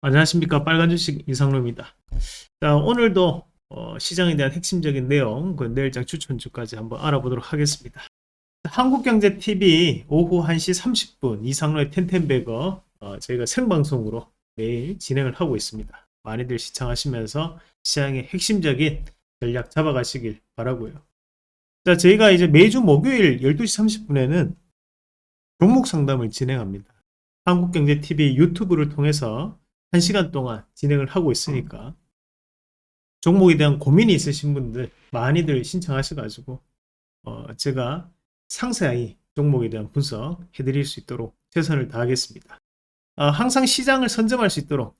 안녕하십니까 빨간 주식 이상로입니다. 자 오늘도 어, 시장에 대한 핵심적인 내용 그 내일장 추천주까지 한번 알아보도록 하겠습니다. 한국경제TV 오후 1시 30분 이상로의 텐텐베거 어, 저희가 생방송으로 매일 진행을 하고 있습니다. 많이들 시청하시면서 시장의 핵심적인 전략 잡아가시길 바라고요. 자 저희가 이제 매주 목요일 12시 30분에는 종목 상담을 진행합니다. 한국경제TV 유튜브를 통해서 1시간 동안 진행을 하고 있으니까 종목에 대한 고민이 있으신 분들 많이들 신청하셔가지고 어, 제가 상세히 종목에 대한 분석 해드릴 수 있도록 최선을 다하겠습니다. 어, 항상 시장을 선점할 수 있도록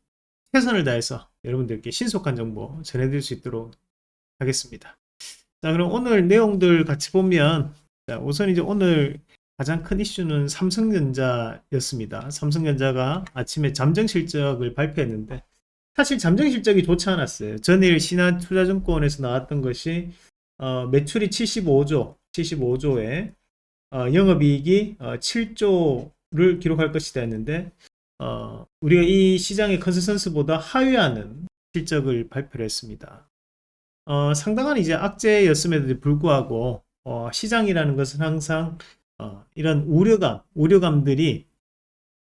최선을 다해서 여러분들께 신속한 정보 전해드릴 수 있도록 하겠습니다. 자 그럼 오늘 내용들 같이 보면 자, 우선 이제 오늘 가장 큰 이슈는 삼성전자였습니다. 삼성전자가 아침에 잠정 실적을 발표했는데 사실 잠정 실적이 좋지 않았어요. 전일 신한투자증권에서 나왔던 것이 어, 매출이 75조, 75조에 어, 영업이익이 어, 7조를 기록할 것이다 했는데 어, 우리가 이 시장의 컨센서스보다 하회하는 실적을 발표를 했습니다. 어, 상당한 이제 악재였음에도 불구하고 어, 시장이라는 것은 항상 어, 이런 우려감, 우려감들이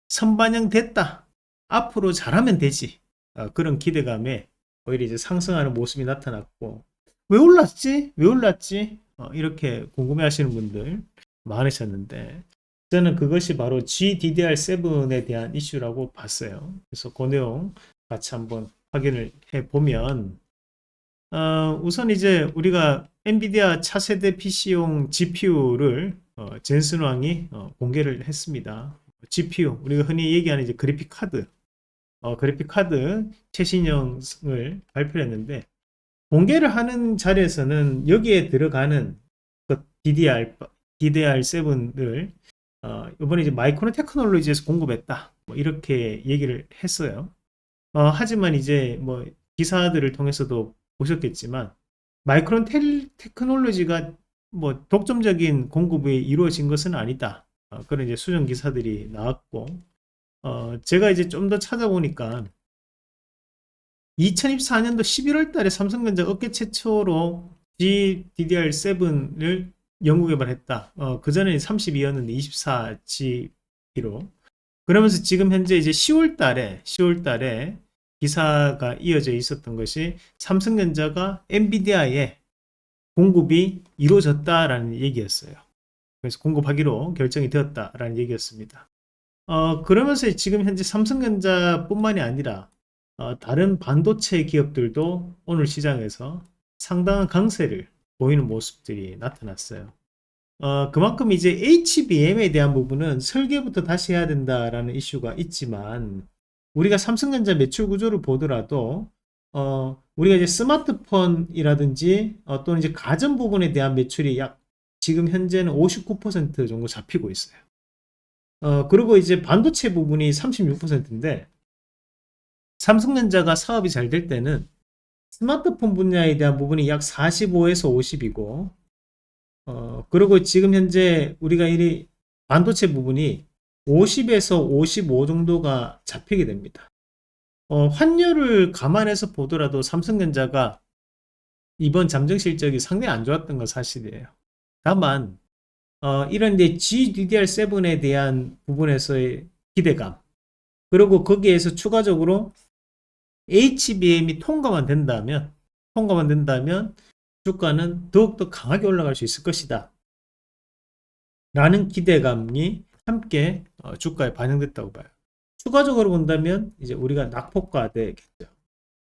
선반영됐다. 앞으로 잘하면 되지. 어, 그런 기대감에 오히려 이제 상승하는 모습이 나타났고 왜 올랐지? 왜 올랐지? 어, 이렇게 궁금해하시는 분들 많으셨는데 저는 그것이 바로 GDDR7에 대한 이슈라고 봤어요. 그래서 그 내용 같이 한번 확인을 해 보면 어, 우선 이제 우리가 엔비디아 차세대 PC용 GPU를 어, 젠슨 왕이 어, 공개를 했습니다. GPU 우리가 흔히 얘기하는 이제 그래픽 카드 어, 그래픽 카드 최신형을 발표했는데 공개를 하는 자리에서는 여기에 들어가는 그 DDR DDR7을 어, 이번에 이제 마이크론 테크놀로지에서 공급했다 뭐 이렇게 얘기를 했어요. 어, 하지만 이제 뭐 기사들을 통해서도 보셨겠지만 마이크론 텔, 테크놀로지가 뭐 독점적인 공급이 이루어진 것은 아니다. 어, 그런 이제 수정 기사들이 나왔고, 어, 제가 이제 좀 더 찾아보니까 2024년도 11월 달에 삼성전자 업계 최초로 GDDR7을 연구 개발했다. 어, 그 전에 32였는데 24G로. 그러면서 지금 현재 이제 10월 달에, 10월 달에 기사가 이어져 있었던 것이 삼성전자가 엔비디아에 공급이 이루어졌다라는 얘기였어요. 그래서 공급하기로 결정이 되었다라는 얘기였습니다. 어, 그러면서 지금 현재 삼성전자뿐만이 아니라 어, 다른 반도체 기업들도 오늘 시장에서 상당한 강세를 보이는 모습들이 나타났어요. 어, 그만큼 이제 HBM에 대한 부분은 설계부터 다시 해야 된다라는 이슈가 있지만 우리가 삼성전자 매출 구조를 보더라도 어, 우리가 이제 스마트폰이라든지 어, 또는 이제 가전 부분에 대한 매출이 약 지금 현재는 59% 정도 잡히고 있어요. 어, 그리고 이제 반도체 부분이 36%인데 삼성전자가 사업이 잘 될 때는 스마트폰 분야에 대한 부분이 약 45에서 50이고 어, 그리고 지금 현재 우리가 이 반도체 부분이 50에서 55 정도가 잡히게 됩니다. 어, 환율을 감안해서 보더라도 삼성전자가 이번 잠정 실적이 상당히 안 좋았던 건 사실이에요. 다만 어, 이런 이제 GDDR7에 대한 부분에서의 기대감 그리고 거기에서 추가적으로 HBM이 통과만 된다면 통과만 된다면 주가는 더욱더 강하게 올라갈 수 있을 것이다. 라는 기대감이 함께 어, 주가에 반영됐다고 봐요. 추가적으로 본다면 이제 우리가 낙폭과되겠죠.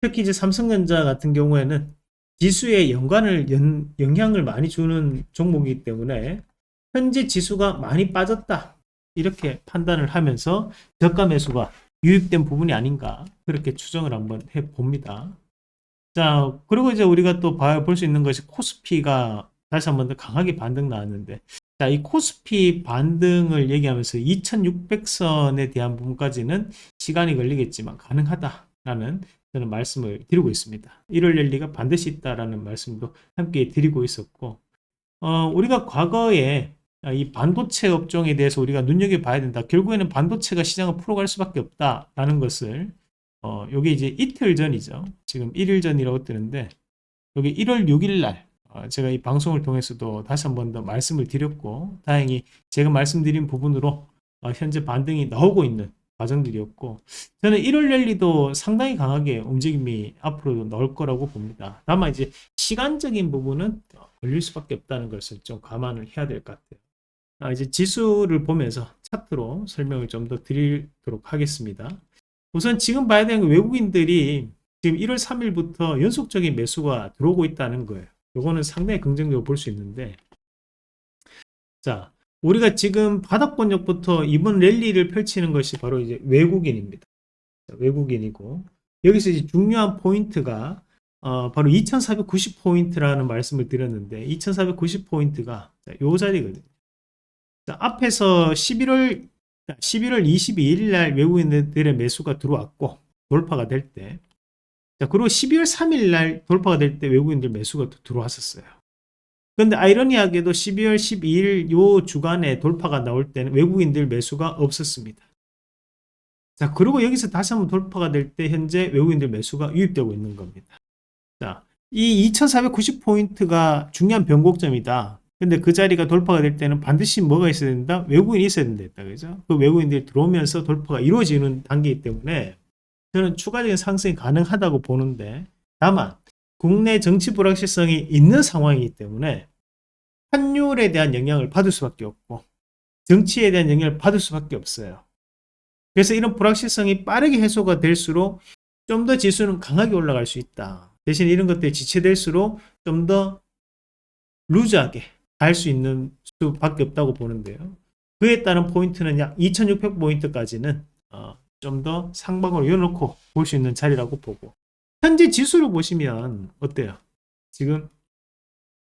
특히 이제 삼성전자 같은 경우에는 지수에 연관을 연, 영향을 많이 주는 종목이기 때문에 현재 지수가 많이 빠졌다 이렇게 판단을 하면서 저가 매수가 유입된 부분이 아닌가 그렇게 추정을 한번 해 봅니다. 자 그리고 이제 우리가 또 볼 수 있는 것이 코스피가 다시 한번 더 강하게 반등 나왔는데 자, 이 코스피 반등을 얘기하면서 2600선에 대한 부분까지는 시간이 걸리겠지만 가능하다라는 저는 말씀을 드리고 있습니다. 이럴 열리가 반드시 있다라는 말씀도 함께 드리고 있었고, 어, 우리가 과거에 이 반도체 업종에 대해서 우리가 눈여겨봐야 된다. 결국에는 반도체가 시장을 풀어갈 수밖에 없다라는 것을 어, 요게 이제 이틀 전이죠. 지금 1일 전이라고 뜨는데 여기 1월 6일 날 어, 제가 이 방송을 통해서도 다시 한 번 더 말씀을 드렸고 다행히 제가 말씀드린 부분으로 어, 현재 반등이 나오고 있는 과정들이었고 저는 1월 랠리도 상당히 강하게 움직임이 앞으로도 나올 거라고 봅니다. 다만 이제 시간적인 부분은 걸릴 수밖에 없다는 것을 좀 감안을 해야 될 것 같아요. 아, 이제 지수를 보면서 차트로 설명을 좀 더 드리도록 하겠습니다. 우선 지금 봐야 되는 건 외국인들이 지금 1월 3일부터 연속적인 매수가 들어오고 있다는 거예요. 요거는 상당히 긍정적으로 볼 수 있는데 자 우리가 지금 바닥 권역부터 이번 랠리를 펼치는 것이 바로 이제 외국인입니다. 자, 외국인이고 여기서 이제 중요한 포인트가 어, 바로 2490포인트라는 말씀을 드렸는데 2490포인트가 요 자리거든요. 자, 앞에서 11월 11월 22일 날 외국인들의 매수가 들어왔고 돌파가 될 때, 자 그리고 12월 3일 날 돌파가 될 때 외국인들 매수가 또 들어왔었어요. 근데 아이러니하게도 12월 12일 요 주간에 돌파가 나올 때는 외국인들 매수가 없었습니다. 자 그리고 여기서 다시 한번 돌파가 될 때 현재 외국인들 매수가 유입되고 있는 겁니다. 자, 이 2490포인트가 중요한 변곡점이다. 근데 그 자리가 돌파가 될 때는 반드시 뭐가 있어야 된다? 외국인이 있어야 된다. 그죠? 그 외국인들이 들어오면서 돌파가 이루어지는 단계이기 때문에 저는 추가적인 상승이 가능하다고 보는데 다만 국내 정치 불확실성이 있는 상황이기 때문에 환율에 대한 영향을 받을 수밖에 없고 정치에 대한 영향을 받을 수밖에 없어요. 그래서 이런 불확실성이 빠르게 해소가 될수록 좀 더 지수는 강하게 올라갈 수 있다. 대신 이런 것들이 지체될수록 좀 더 루즈하게 갈 수 있는 수밖에 없다고 보는데요. 그에 따른 포인트는 약 2600포인트까지는 어, 좀 더 상방으로 열어놓고 볼 수 있는 자리라고 보고 현재 지수를 보시면 어때요? 지금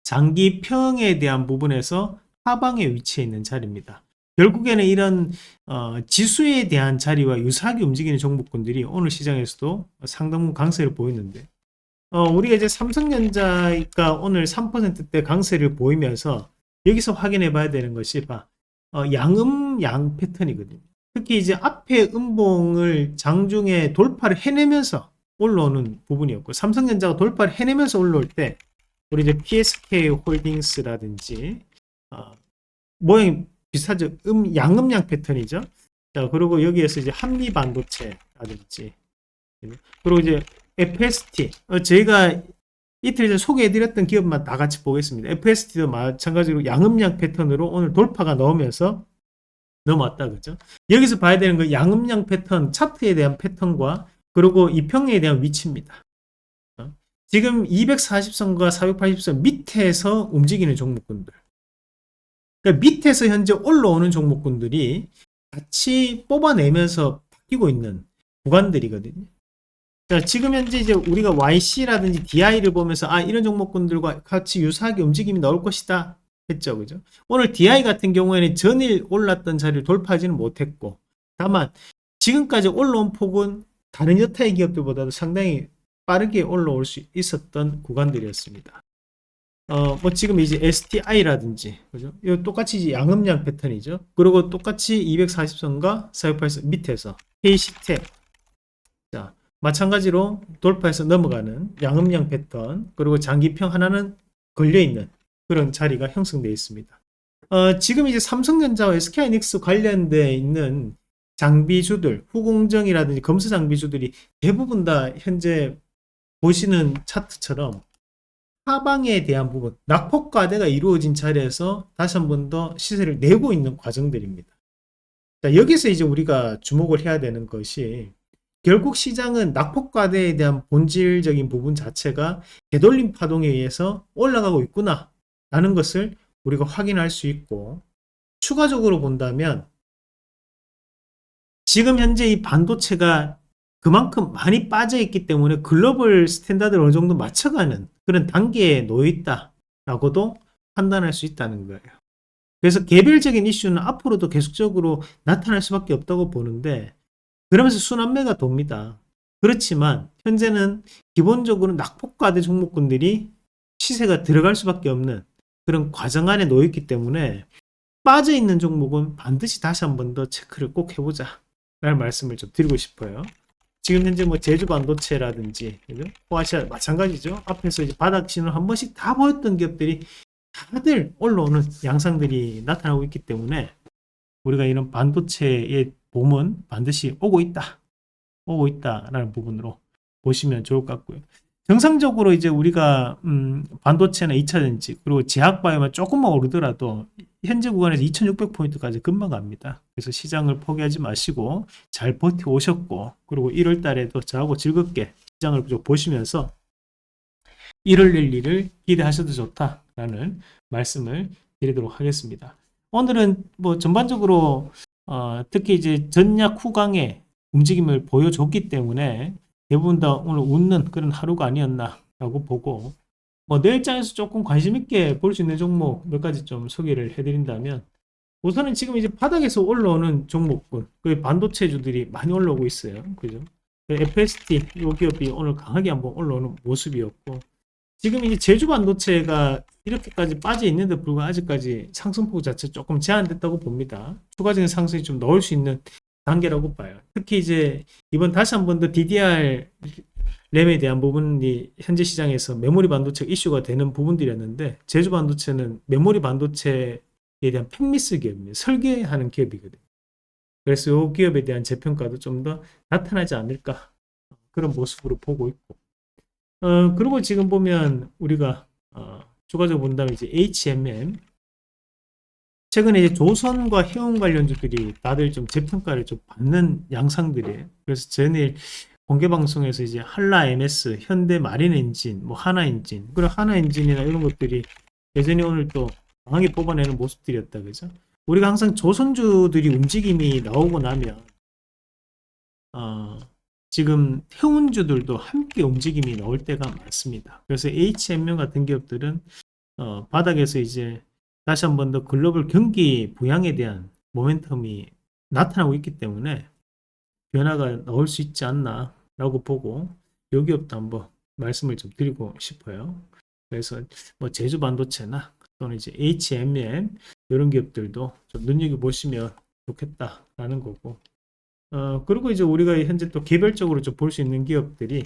장기평에 대한 부분에서 하방에 위치해 있는 자리입니다. 결국에는 이런 어, 지수에 대한 자리와 유사하게 움직이는 종목군들이 오늘 시장에서도 상당 강세를 보이는데 어, 우리가 이제 삼성전자가 오늘 3%대 강세를 보이면서 여기서 확인해 봐야 되는 것이 봐, 어, 양음 양 패턴이거든요. 특히 이제 앞에 음봉을 장중에 돌파를 해내면서 올라오는 부분이었고 삼성전자가 돌파를 해내면서 올라올 때 우리 이제 PSK 홀딩스라든지 어, 모양이 비슷하죠. 음 양음양 패턴이죠. 자 그리고 여기에서 이제 한미 반도체라든지 그리고 이제 FST 어, 저희가 이틀 전 소개해드렸던 기업만 다 같이 보겠습니다. FST도 마찬가지로 양음양 패턴으로 오늘 돌파가 나오면서 넘어왔다 그죠? 여기서 봐야 되는 건 양음양 패턴 차트에 대한 패턴과 그리고 이평에 대한 위치입니다. 어? 지금 240선과 480선 밑에서 움직이는 종목군들. 그러니까 밑에서 현재 올라오는 종목군들이 같이 뽑아내면서 바뀌고 있는 구간들이거든요. 자, 지금 현재 이제 우리가 YC라든지 DI를 보면서 아, 이런 종목군들과 같이 유사하게 움직임이 나올 것이다 했죠. 그죠? 오늘 DI 같은 경우에는 전일 올랐던 자리를 돌파하지는 못했고 다만 지금까지 올라온 폭은 다른 여타의 기업들보다도 상당히 빠르게 올라올 수 있었던 구간들이었습니다. 어, 뭐 지금 이제 STI라든지, 그죠? 이 똑같이 이제 양음양 패턴이죠. 그리고 똑같이 240선과 468선 밑에서 KC텍. 자, 마찬가지로 돌파해서 넘어가는 양음양 패턴, 그리고 장기평 하나는 걸려있는 그런 자리가 형성되어 있습니다. 어, 지금 이제 삼성전자와 SK하이닉스 관련되어 있는 장비주들, 후공정이라든지 검수 장비주들이 대부분 다 현재 보시는 차트처럼 하방에 대한 부분, 낙폭과대가 이루어진 자리에서 다시 한 번 더 시세를 내고 있는 과정들입니다. 자, 여기서 이제 우리가 주목을 해야 되는 것이 결국 시장은 낙폭과대에 대한 본질적인 부분 자체가 되돌림 파동에 의해서 올라가고 있구나 라는 것을 우리가 확인할 수 있고 추가적으로 본다면 지금 현재 이 반도체가 그만큼 많이 빠져 있기 때문에 글로벌 스탠다드를 어느 정도 맞춰가는 그런 단계에 놓여 있다라고도 판단할 수 있다는 거예요. 그래서 개별적인 이슈는 앞으로도 계속적으로 나타날 수밖에 없다고 보는데 그러면서 순환매가 돕니다. 그렇지만 현재는 기본적으로 낙폭과대 종목군들이 시세가 들어갈 수밖에 없는 그런 과정 안에 놓여 있기 때문에 빠져 있는 종목은 반드시 다시 한 번 더 체크를 꼭 해보자 라는 말씀을 좀 드리고 싶어요. 지금 현재 뭐 제주 반도체라든지 그죠? 포아시아 마찬가지죠. 앞에서 이제 바닥 신호 한 번씩 다 보였던 기업들이 다들 올라오는 양상들이 나타나고 있기 때문에 우리가 이런 반도체의 봄은 반드시 오고 있다. 오고 있다라는 부분으로 보시면 좋을 것 같고요. 정상적으로 이제 우리가 음, 반도체나 2차 전지 그리고 제약 바이오만 조금만 오르더라도 현재 구간에서 2600포인트까지 금방 갑니다. 그래서 시장을 포기하지 마시고 잘 버텨 오셨고 그리고 1월 달에도 저하고 즐겁게 시장을 좀 보시면서 1월 1일을 기대하셔도 좋다라는 말씀을 드리도록 하겠습니다. 오늘은 뭐 전반적으로 어, 특히 이제 전약 후강의 움직임을 보여줬기 때문에 대부분 다 오늘 웃는 그런 하루가 아니었나라고 보고 뭐 내일장에서 조금 관심 있게 볼 수 있는 종목 몇 가지 좀 소개를 해드린다면 우선은 지금 이제 바닥에서 올라오는 종목군 그 반도체주들이 많이 올라오고 있어요. 그죠? 그 FST 이 기업이 오늘 강하게 한번 올라오는 모습이었고 지금 이제 제주 반도체가 이렇게까지 빠져 있는데 불구하고 아직까지 상승폭 자체 조금 제한됐다고 봅니다. 추가적인 상승이 좀 넣을 수 있는 단계라고 봐요. 특히 이제 이번 다시 한 번 더 DDR 램에 대한 부분이 현재 시장에서 메모리 반도체 이슈가 되는 부분들이었는데 제주 반도체는 메모리 반도체에 대한 팬미스 기업입니다. 설계하는 기업이거든요. 그래서 이 기업에 대한 재평가도 좀 더 나타나지 않을까 그런 모습으로 보고 있고 어 그리고 지금 보면 우리가 어, 추가적으로 본다면 이제 HMM 최근에 이제 조선과 해운 관련주들이 다들 좀 재평가를 좀 받는 양상들이에요. 그래서 전일 공개 방송에서 이제 한라 MS, 현대 마린 엔진, 뭐 하나 엔진, 그리고 하나 엔진이나 이런 것들이 예전에 오늘 또 강하게 뽑아내는 모습들이었다 그죠? 우리가 항상 조선주들이 움직임이 나오고 나면 어, 지금 해운주들도 함께 움직임이 나올 때가 많습니다. 그래서 HMM 같은 기업들은 어, 바닥에서 이제 다시 한 번 더 글로벌 경기 부양에 대한 모멘텀이 나타나고 있기 때문에 변화가 나올 수 있지 않나 라고 보고 요 기업도 한번 말씀을 좀 드리고 싶어요. 그래서 뭐 제주 반도체나 또는 이제 HMM 이런 기업들도 좀 눈여겨 보시면 좋겠다라는 거고. 어 그리고 이제 우리가 현재 또 개별적으로 좀 볼 수 있는 기업들이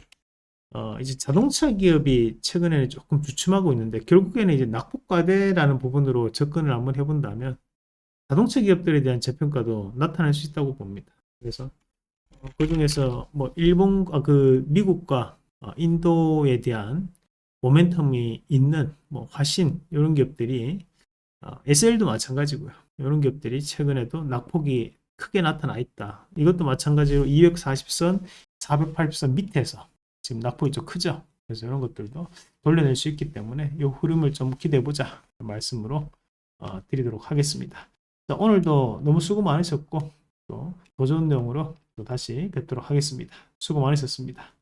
어, 이제 자동차 기업이 최근에는 조금 주춤하고 있는데 결국에는 이제 낙폭과대라는 부분으로 접근을 한번 해본다면 자동차 기업들에 대한 재평가도 나타날 수 있다고 봅니다. 그래서 어, 그 중에서 뭐 일본, 아, 그 미국과 어, 인도에 대한 모멘텀이 있는 뭐 화신 이런 기업들이 어, SL도 마찬가지고요. 이런 기업들이 최근에도 낙폭이 크게 나타나 있다. 이것도 마찬가지로 240선, 480선 밑에서 지금 낙폭이 좀 크죠. 그래서 이런 것들도 돌려낼 수 있기 때문에 이 흐름을 좀 기대해 보자 말씀으로 어, 드리도록 하겠습니다. 자, 오늘도 너무 수고 많으셨고 또더 좋은 내용으로 또 다시 뵙도록 하겠습니다. 수고 많으셨습니다.